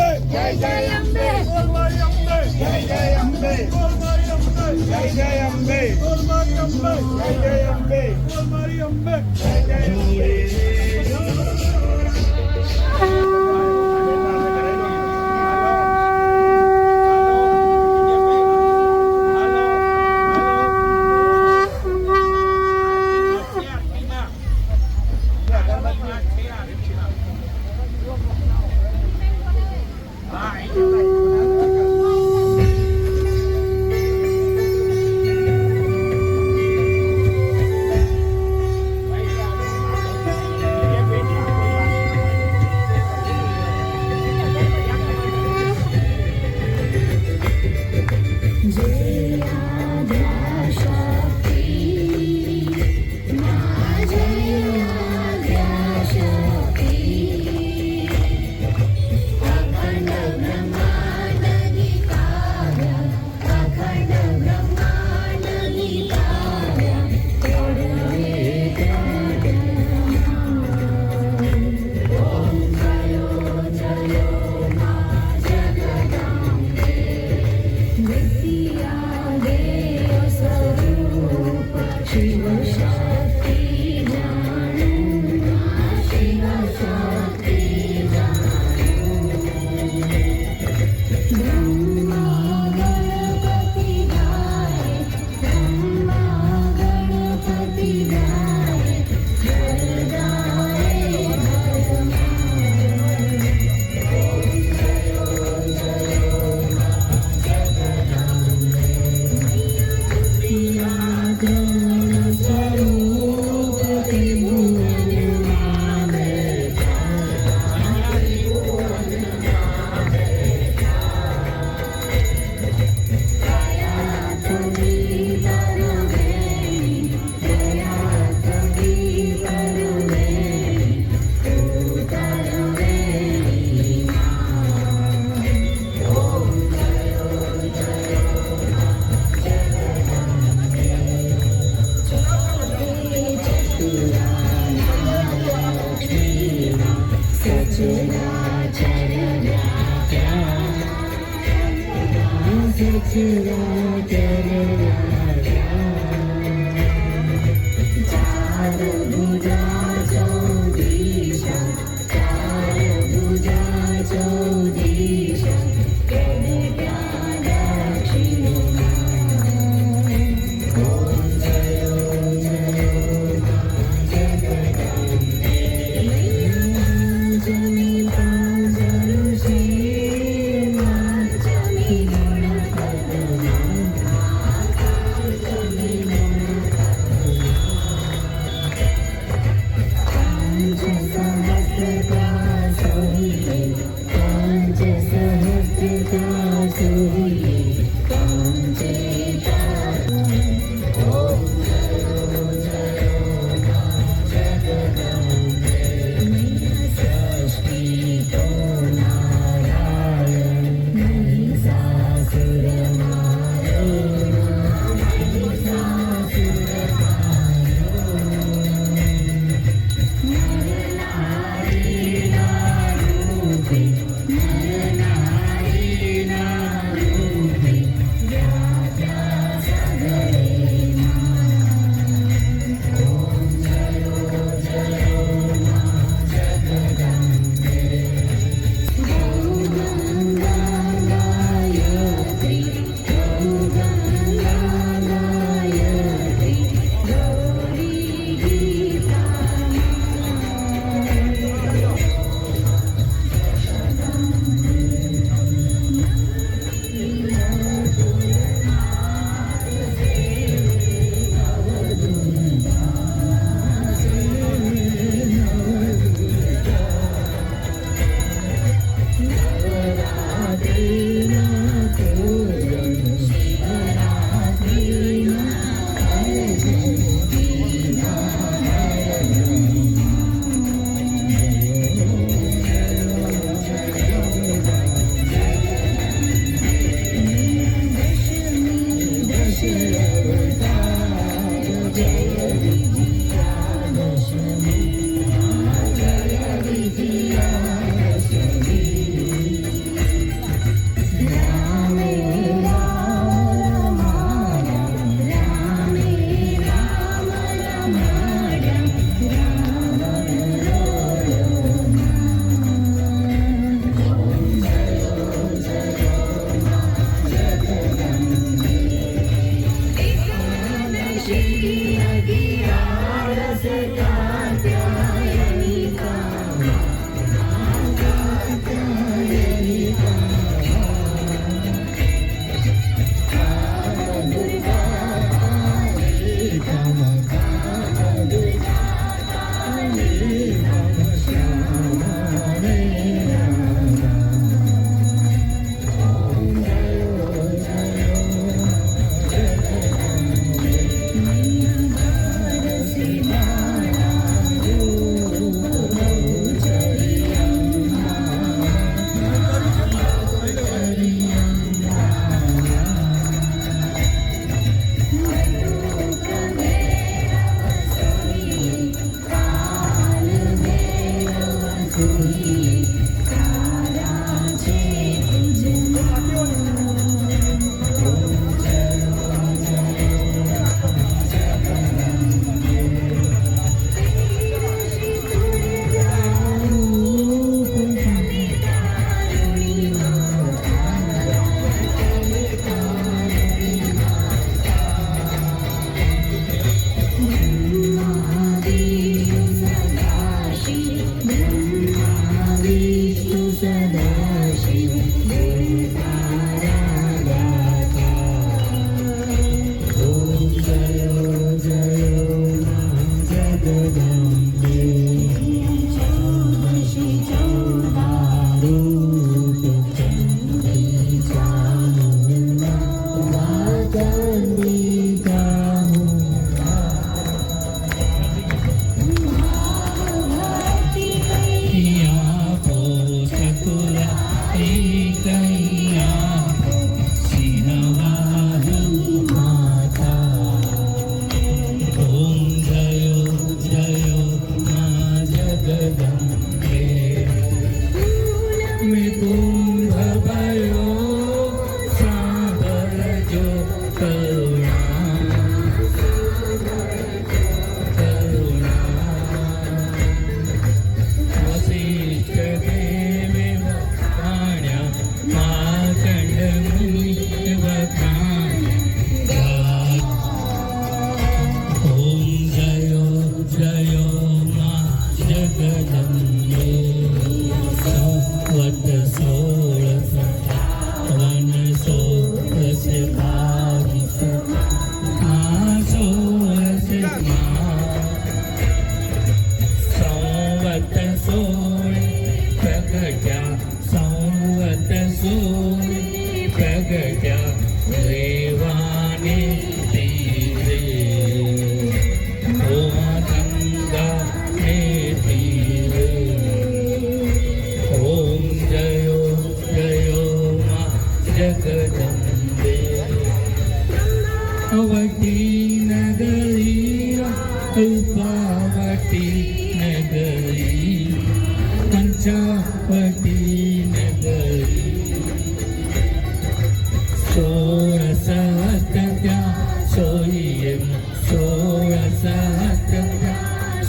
મારી અંબે જય જય અંબે બોલ મારી અંબે જય જય અંબે બોલ મારી અંબે જય જય અંબે બોલ મારી અંબે જય જય અંબે બોલ મારી અંબે જય જય જમી good. Yeah.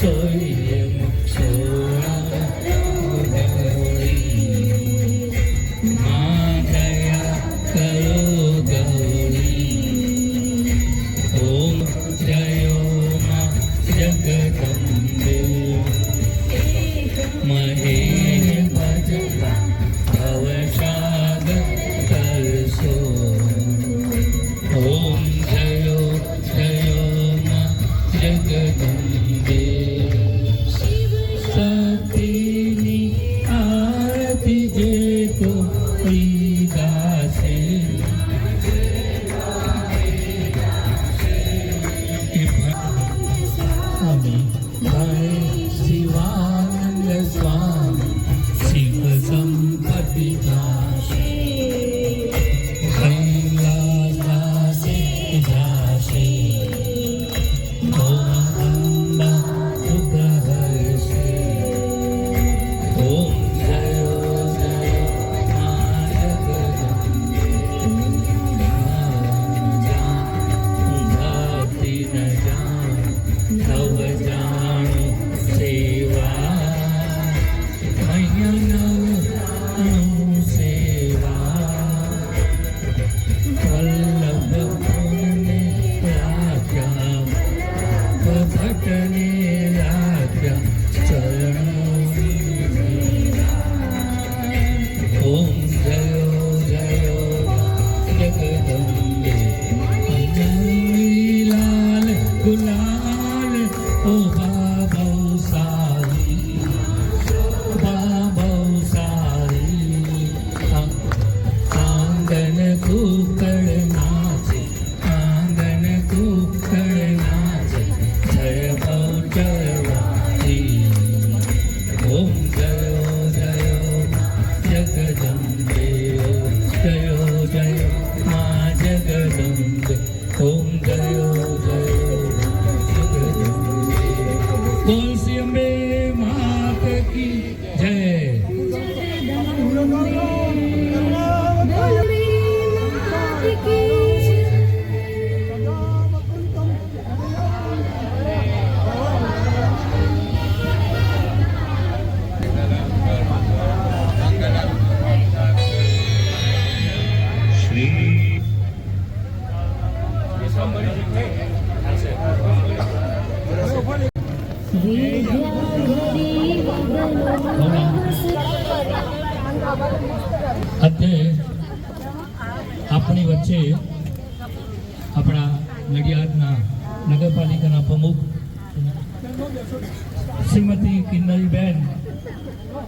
岁月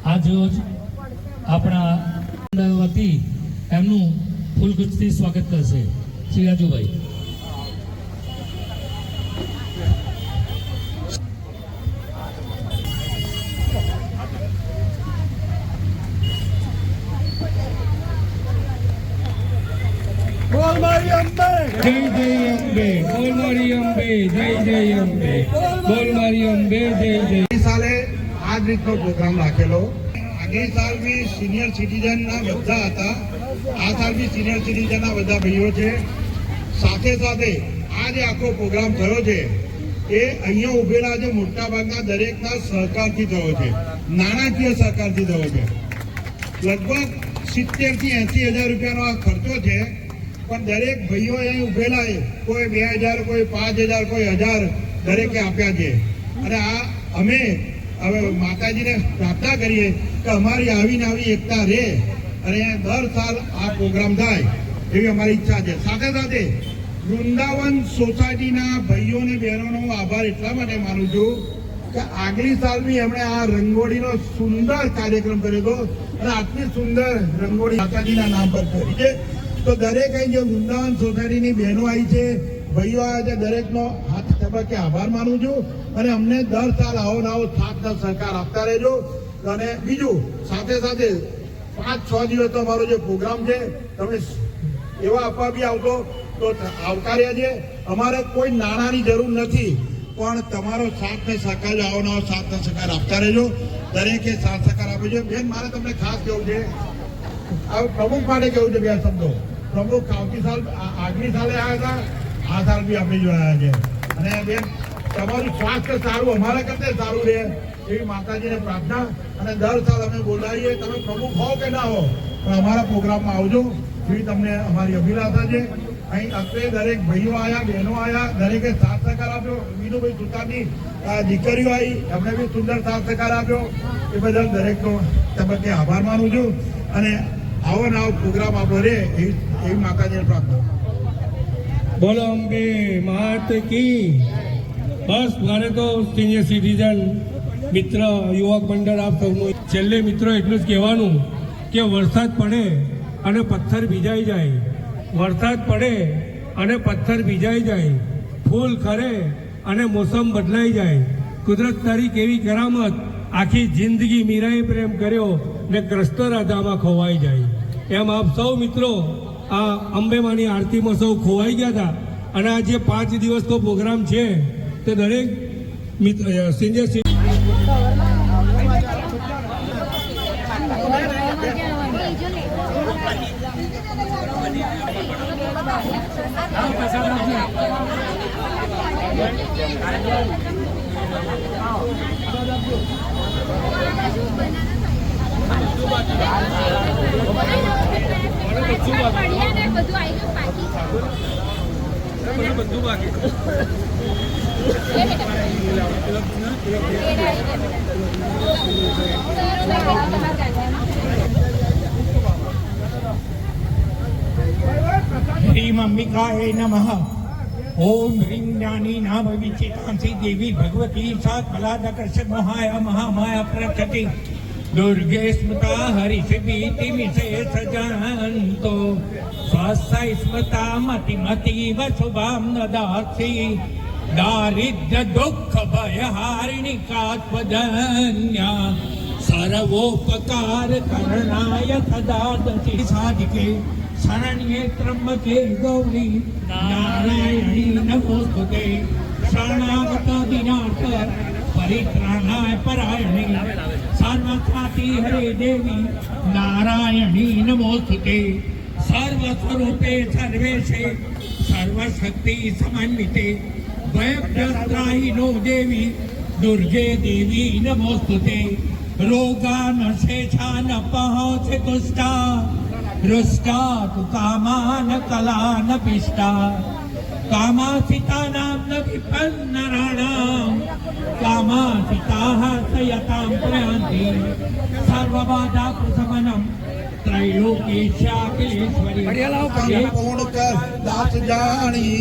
આજરોજ આપણા વતી એમનું ફૂલગુચ્છથી સ્વાગત કરશે. શ્રી રાજુભાઈ. બોલ મારી અંબે. જય જય અંબે. બોલ મારી અંબે. જય જય અંબે. બોલ મારી અંબે. જય જય આ પ્રોગ્રામ રાખેલો. આગલી સાલ બી સિનિયર સિટીઝન ના બધા હતા. આ સાલ બી સિનિયર સિટીઝન ના બધા ભાઈઓ છે. સાથે સાથે આ જે આખો પ્રોગ્રામ થયો છે, એ અહીંયા ઉભેલા જે મોટા ભાગના દરેકના સહકારથી થયો છે. નાણાકીય સહકારથી થયો છે. લગભગ સિત્તેરથી એસી હજાર રૂપિયાનો આ ખર્ચો છે, પણ દરેક ભાઈઓ અહીં ઉભેલા છે. કોઈ બે હજાર, કોઈ પાંચ હજાર, કોઈ હજાર દરેકે આપ્યા છે. અને આ અમે હવે માતાજીને પ્રાર્થના કરીએ કે અમારી આવીને આવી એકતા રહે અને દર સાલ આ પ્રોગ્રામ થાય એવી અમારી ઈચ્છા છે. સાથે સાથે વૃંદાવન સોસાયટીના ભાઈઓ અને બહેનોનો આભાર એટલા માટે માનું છું કે આગલી સાલ બી એમણે આ રંગોળીનો સુંદર કાર્યક્રમ કર્યો હતો અને આટલી સુંદર રંગોળી માતાજીના નામ પર કરી છે. તો દરેક અહીં જે વૃંદાવન સોસાયટીની બહેનો આવી છે, ભાઈઓ આવ્યા છે, દરેકનો હાથ તબક્કે આભાર માનું છું. અને અમને દર સાલ આવો ને આવો સાથ સહકાર આપતા રહેજો. અને બીજું, સાથે સાથે પાંચ, છ દિવસનો અમારો જે પ્રોગ્રામ છે તમે એવા આપવા બી આવતો, તો આવકાર્યા છે અમારે કોઈ નાણાંની જરૂર નથી, પણ તમારો સાથ ને સહકાર, આવો નવો સાથ ને સહકાર આપતા રહેજો. દરેકે સાથ સહકાર આપ્યો છે બેન, મારે તમને ખાસ કહેવું છે? હવે પ્રમુખ માટે કેવું છે બે શબ્દો? પ્રમુખ આવતી સાલ આગલી સાલે આવ્યા હતા. આ સાલ બી આપણી જોડાયા છે. અને બેન, તમારું સ્વાસ્થ્ય સારું, અમારા કરતા સારું રહે એવી માતાજીને પ્રાર્થના અને દર સાલ અમે બોલાવીએ. તમે પ્રમુખ હો કે ના હો, પણ અમારા પ્રોગ્રામમાં આવજો. એવી તમને અમારી અભિલાષા છે. અહીં અત્રે દરેક ભાઈઓ આવ્યા બહેનો આવ્યા દરેકે સાથ સહકાર આપ્યો. મીનુભાઈ સુતાની દીકરીઓ આવી એમણે બી સુંદર સાથ સહકાર આપ્યો. એ બદલ દરેકનો તબક્કે આભાર માનું છું. અને આવો ને આવો પ્રોગ્રામ આપણો રહે એવી એવી માતાજીને પ્રાર્થના. બોલો અંબે માત કી. બસ, મારે તો સિનિયર સિટીઝન, મિત્ર, યુવક મંડળ આપ સૌનું છેલ્લે મિત્રો એટલું જ કહેવાનું કે વરસાદ પડે અને પથ્થર ભીજાઈ જાય. વરસાદ પડે અને પથ્થર ભીજાઈ જાય. ફૂલ ખરે અને મોસમ બદલાઈ જાય. કુદરત તારી કેવી કરામત? આખી જિંદગી મીરાએ પ્રેમ કર્યો ને કૃષ્ણ રાધામાં ખોવાઈ જાય. એમ આપ સૌ મિત્રો આ અંબેમાની આરતીમાં સૌ ખોવાઈ ગયા હતા. અને આ જે પાંચ દિવસનો પ્રોગ્રામ છે, તે દરેક બધું બાકી શ્રીમમ્મિકાય નમઃ ઓમ હ્રીમ જ્ઞાની નામ વિચિતાંસી દેવી ભગવતી સાત ભલાદકર્ષક મહાયા મહામાયા પ્રકટી દુર્ગે સ્મતા હરિષભીતિમિષે સજાનતો સ્વાસ્થ્ય સ્મતા મતિમતીવ શુભામ દદાસી દારિદ્ર્ય દુઃખ ભયહારિણી કાત્મજન્યા સર્વોપકાર કરણાય સદા દશી સાધિકે શરણ્યે ત્રંબકે ગૌરી નારાયણી નમોસ્તુતે શરણાગત દિનાથ પરિત્રાણાય પરાયણી પાર્વતી હરે દેવી, નારાયણી નમોસ્તુતે. સર્વ સ્વરૂપે સર્વેશે સર્વશક્તિ સમન્વિતે. ભયગ્રસ્ત્રાહિનો દેવી દુર્ગે દેવી નમોસ્તુતે. રોગાન શેષાન પહોંચે તુષ્ટા રુષ્ટા તુ કામાન કલાન પિષ્ટા कामासितानां न विपन्नराणां कामासिताः स यतां प्रयान्ति सर्वबाधाप्रशमनं त्रैलोकेश्याखिलेश्वरी दास जानी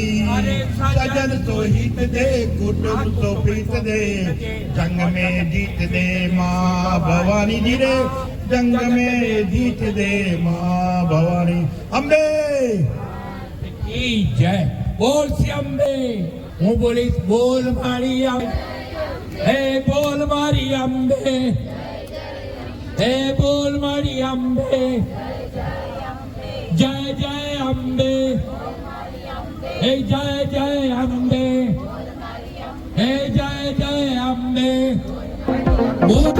सजन तो हित दे कुटुंब तो प्रीत दे जंग में जीत दे माँ भवानी जी रे जंग में जीत दे माँ भवानी अम्बे की जय બોલ શ્રી અંબે હું બોલીશ બોલ મારી અંબે હે બોલ મારી અંબે હે બોલ મારી અંબે જય જય અંબે હે જય જય અંબે હે જય જય અંબે બોલ